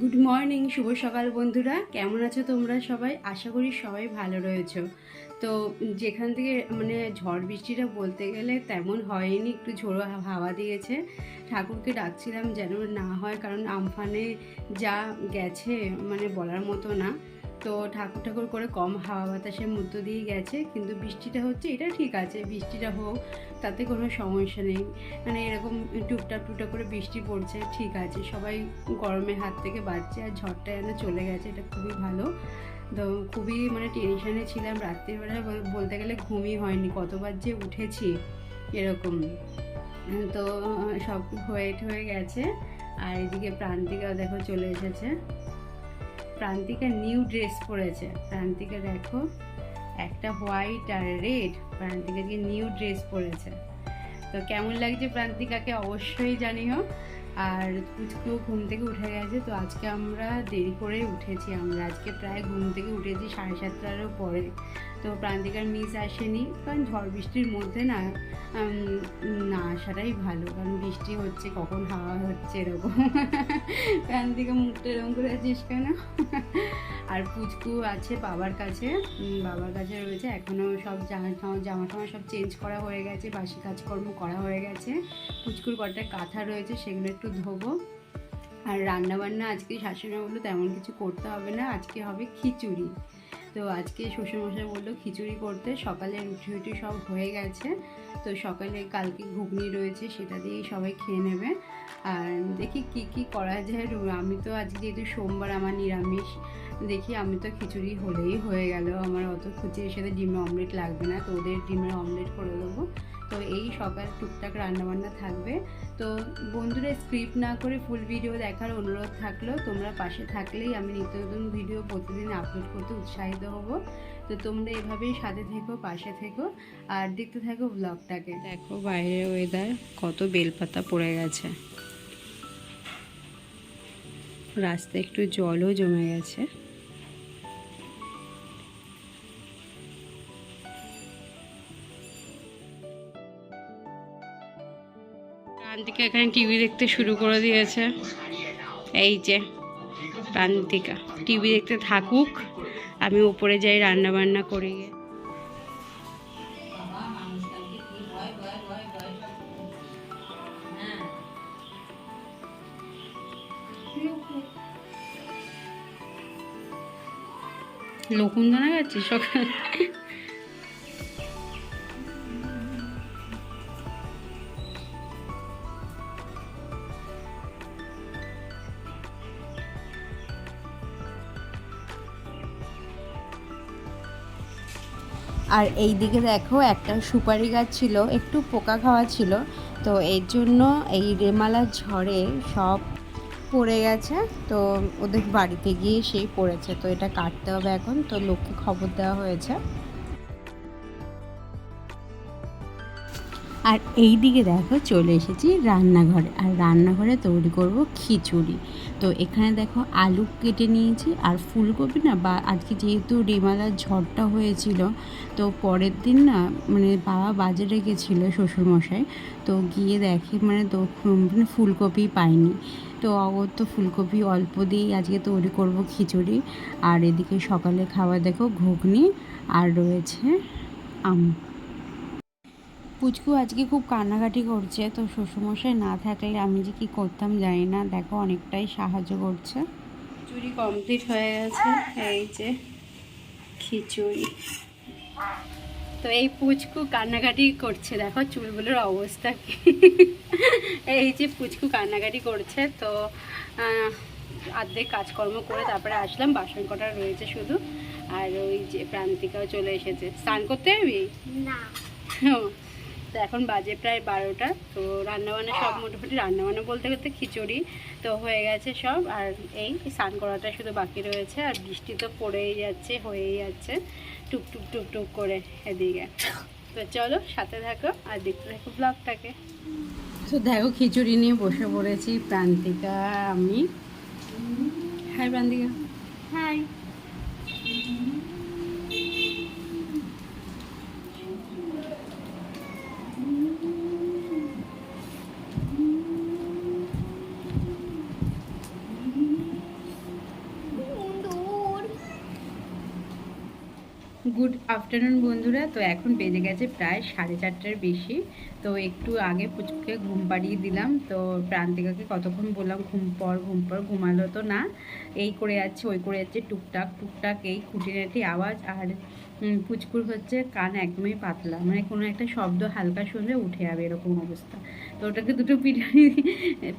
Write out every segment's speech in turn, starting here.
Good morning শুভ সকাল বন্ধুরা। কেমন আছো তোমরা সবাই? আশা করি সবাই ভালো রয়েছো। তো যেখান থেকে মানে ঝড় বৃষ্টিটা বলতে গেলে তেমন হয়নি, একটু ঝোড়ো হাওয়া দিয়েছে। ঠাকুরকে ডাকছিলাম যেন না হয়, কারণ আমফানে যা গেছে মানে বলার মতো না। তো ঠাকুর ঠাকুর করে কম হাওয়া বাতাসের মধ্য দিয়ে গেছে, কিন্তু বৃষ্টিটা হচ্ছে এটা ঠিক আছে, বৃষ্টিটা হোক, তাতে কোনো সমস্যা নেই। মানে এরকম টুকটাক টুকটাক করে বৃষ্টি পড়ছে, ঠিক আছে, সবাই গরমের হাত থেকে বাঁচছে আর ঝড়টা যেন চলে গেছে, এটা খুবই ভালো। তো খুবই মানে টেনশানে ছিলাম রাত্রিবেলা বলতে গেলে ঘুমই হয়নি, কতবার যে উঠেছি এরকম। তো সব হয়ে হয়ে গেছে, আর এদিকে প্রান্তিকা দেখো চলে এসেছে। প্রান্তিকা নিউ ড্রেস পরেছে। প্রান্তিকা দেখো, একটা হোয়াইট আর রেড, প্রান্তিকা দিয়ে নিউ ড্রেস পরেছে। তো কেমন লাগছে প্রান্তিকাকে অবশ্যই জানিও। আর পুচকুও ঘুম থেকে উঠে গেছে, তো আজকে আমরা দেরি করে উঠেছি। আমরা আজকে প্রায় ঘুম থেকে উঠেছি সাড়ে সাতটারও পরে। তো প্রান্তিকার মিস আসেনি, কারণ ঝড় বৃষ্টির মধ্যে না না আসাটাই ভালো, কারণ বৃষ্টি হচ্ছে, কখন হাওয়া হচ্ছে এরকম। প্রান্তিকা মুখটা এরকম করে আছিস কেন? আর পুচকু আছে বাবার কাছে বাবার কাছে রয়েছে এখনও সব জামা জামা টামা সব চেঞ্জ করা হয়ে গেছে, বাসি কাজকর্ম করা হয়ে গেছে। পুচকুর কটা কাঁথা রয়েছে, সেগুলো একটু ধোবো। আর রান্না বান্না আজকে শাশুড়ি বলল তেমন কিছু করতে হবে না, আজকে হবে খিচুড়ি। তো আজকে শ্বশুরমশাই বলল খিচুড়ি করতে, সকালে রুটি রুটি সব হয়ে গেছে। তো সকালে কালকে ঘুগনি রয়েছে, সেটা দিয়েই সবাই খেয়ে নেবে। আর দেখি কি কি করা যায়। আমি তো আজকে যেহেতু সোমবার আমার নিরামিষ, দেখি আমি তো খিচুড়ি হলেই হয়ে গেল। আমার অত খিচুড়ির সাথে ডিমের অমলেট লাগবে না, তো ওদের ডিমের অমলেট করে দেবো। তো এই সকাল টুকটাক রান্নাবান্না থাকবে। তো বন্ধুরা স্ক্রিপ্ট না করে ফুল ভিডিও দেখার অনুরোধ থাকল, তোমরা পাশে থাকলেই আমি নিত্য নতুন ভিডিও প্রতিদিন আপলোড করতে উৎসাহিত হব। তো তোমরা এভাবেই সাথে থেকো, পাশে থেকো, আর দেখতে থাকো ব্লগটাকে দেখো বাইরের ওয়েদার কত বেলপাতা পড়ে গেছে। রাস্তায় একটু জলও জমে গেছে। প্রান্তিকা এখানে টিভি দেখতে শুরু করে দিয়েছে। এই যে প্রান্তিকা টিভি দেখতে থাকুক, আমি উপরে যাই রান্না বান্না করি গিয়ে লকুন্দনা গেছে সকালে? আর এই দিকে দেখো একটা সুপারি গাছ ছিল, একটু পোকা খাওয়া ছিল। তো এর জন্য এই রেমালা ঝড়ে সব পড়ে গেছে। তো ওদের বাড়িতে গিয়ে সেই পড়েছে। তো এটা কাটতে হবে এখন। তো লোককে খবর দেওয়া হয়েছে। আর এই দিকে দেখো চলে এসেছি রান্নাঘরে। আর রান্নাঘরে তৈরি করব খিচুড়ি। তো এখানে দেখো আলু কেটে নিয়েছি আর ফুলকপি না, বা আজকে যেহেতু রিমালার ঝড়টা হয়েছিল, তো পরের দিন না মানে বাবা বাজারে গেছিল শ্বশুরমশাই, তো গিয়ে দেখে মানে তো মানে ফুলকপি পাইনি। তো অগর তো ফুলকপি অল্প দিয়েই আজকে তৈরি করব খিচুড়ি। আর এদিকে সকালে খাবার দেখো ঘুগনি, আর রয়েছে আম। পুচকু আজকে খুব কান্নাকাটি করছে তো শ্বশুরমশাই না থাকলে আমি যে কি করতাম জানি না। দেখো অনেকটাই সাহায্য করছে। খিচুড়ি কমপ্লিট হয়ে গেছে এই যে খিচুড়ি। তো এই পুচকু কান্নাকাটি করছে দেখো চুলগুলোর অবস্থা কি। এই যে পুচকু কান্নাকাটি করছে তো আহ, অর্ধেক কাজকর্ম করে তারপরে আসলাম বাসন কটা রয়েছে শুধু। আর ওই যে প্রান্তিকাও চলে এসেছে। স্নান করতে যাবি? না। তো এখন বাজে প্রায় বারোটা। তো রান্নাবান্না সব মোটামুটি রান্নাবান্না বলতে বলতে খিচুড়ি তো হয়ে গেছে সব। আর এই স্নান করাটা শুধু বাকি রয়েছে। আর বৃষ্টি তো পড়েই যাচ্ছে হয়েই যাচ্ছে। টুক টুক টুক টুক করে এদিকে। তো চলো সাথে থাকো আর দেখতে থাকো ব্লগটাকে। তো দেখো খিচুড়ি নিয়ে বসে পড়েছি প্রান্তিকা আমি। হ্যাঁ প্রান্তিকা। হাই। গুড আফটারনুন বন্ধুরা। তো এখন বেজে গেছে প্রায় সাড়ে চারটার বেশি। তো একটু আগে পুচুকে ঘুম পাড়িয়ে দিলাম। তো প্রান্তিকাকে কতক্ষণ বললাম, ঘুম পর ঘুম পর ঘুমালো তো না। এই করে যাচ্ছে, ওই করে যাচ্ছে, টুকটাক টুকটাক এই খুঁটিনাটি আওয়াজ। আর পুচকুর হচ্ছে কান একদমই পাতলা। মানে কোনো একটা শব্দ হালকা শুনলে উঠে যাবে এরকম অবস্থা। তো ওটাকে দুটো পিঠানি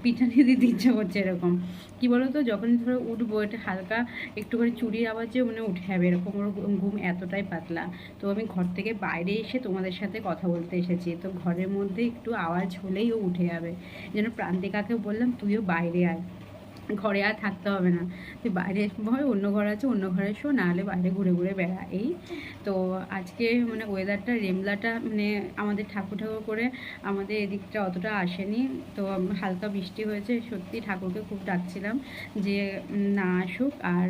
পিঠানি দিতে ইচ্ছা করছে এরকম। কি বলো তো যখন ধরো উঠবো, এটা হালকা একটু করে চুরির আওয়াজে মানে উঠে যাবে এরকম। ওর ঘুম এতটাই পাতলা। তো আমি ঘর থেকে বাইরে এসে তোমাদের সাথে কথা বলতে এসেছি। তো ঘরের মধ্যে একটু আওয়াজ হলেই ও উঠে যাবে। যেন প্রান্তিকাকে বললাম, তুইও বাইরে আয়। ঘরে আর থাকতে হবে না। তুই বাইরে হয় অন্য ঘর আছে অন্য ঘরে শো নাহলে বাইরে ঘুরে ঘুরে বেড়া এই। তো আজকে মানে ওয়েদারটা রেমলাটা মানে আমাদের ঠাকুর ঠাকুর করে আমাদের এদিকটা অতটা আসেনি। তো হালকা বৃষ্টি হয়েছে সত্যি ঠাকুরকে খুব ডাকছিলাম যে না আসুক। আর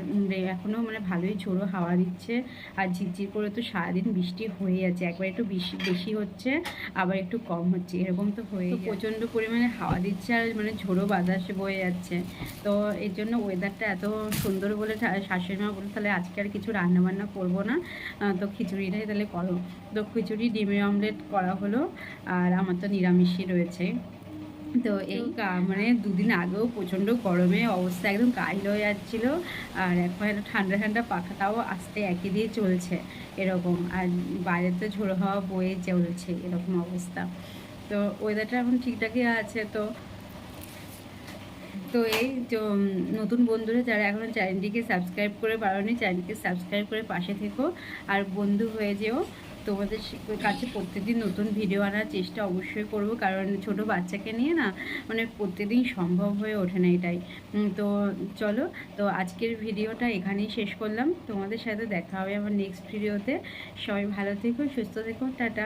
এখনও মানে ভালোই ঝোড়ো হাওয়া দিচ্ছে। আর ঝিরঝির করে তো সারাদিন বৃষ্টি হয়ে যাচ্ছে একবার একটু বেশি বেশি হচ্ছে আবার একটু কম হচ্ছে। এরকম তো হয়ে প্রচণ্ড পরিমাণে হাওয়া দিচ্ছে আর মানে ঝোড়ো বাতাস বয়ে যাচ্ছে। তো এর জন্য ওয়েদারটা এত সুন্দর বলে শা- শাশুড়ি মা বলে তাহলে আজকে আর কিছু রান্না বান্না করব না। তো খিচুড়িটাই তাহলে করো। তো খিচুড়ি ডিমের অমলেট করা হলো আর আমার তো নিরামিষই রয়েছে। তো এই মানে দুদিন আগেও প্রচণ্ড গরমে অবস্থা একদম কাহিল হয়ে যাচ্ছিল আর এখন ঠান্ডা ঠান্ডা পাখাটাও আস্তে একই দিয়ে চলছে এরকম আর বাইরে তো ঝোড়ো হাওয়া বয়ে চলছে এরকম অবস্থা। তো ওয়েদারটা এখন ঠিকঠাকই আছে তো তো এই নতুন বন্ধুরা যারা এখনও চ্যানেলটিকে সাবস্ক্রাইব করে পারোনি, চ্যানেলটিকে সাবস্ক্রাইব করে পাশে থেকো। আর বন্ধু হয়ে যেও। তোমাদের কাছে প্রত্যেকদিন নতুন ভিডিও আনার চেষ্টা অবশ্যই করব, কারণ ছোট বাচ্চাকে নিয়ে না মানে প্রত্যেকদিন সম্ভব হয়ে ওঠে না এটাই। তো চলো, তো আজকের ভিডিওটা এখানেই শেষ করলাম। তোমাদের সাথে দেখা হবে আমার নেক্সট ভিডিওতে সবাই ভালো থেকো, সুস্থ থেকো, টাটা।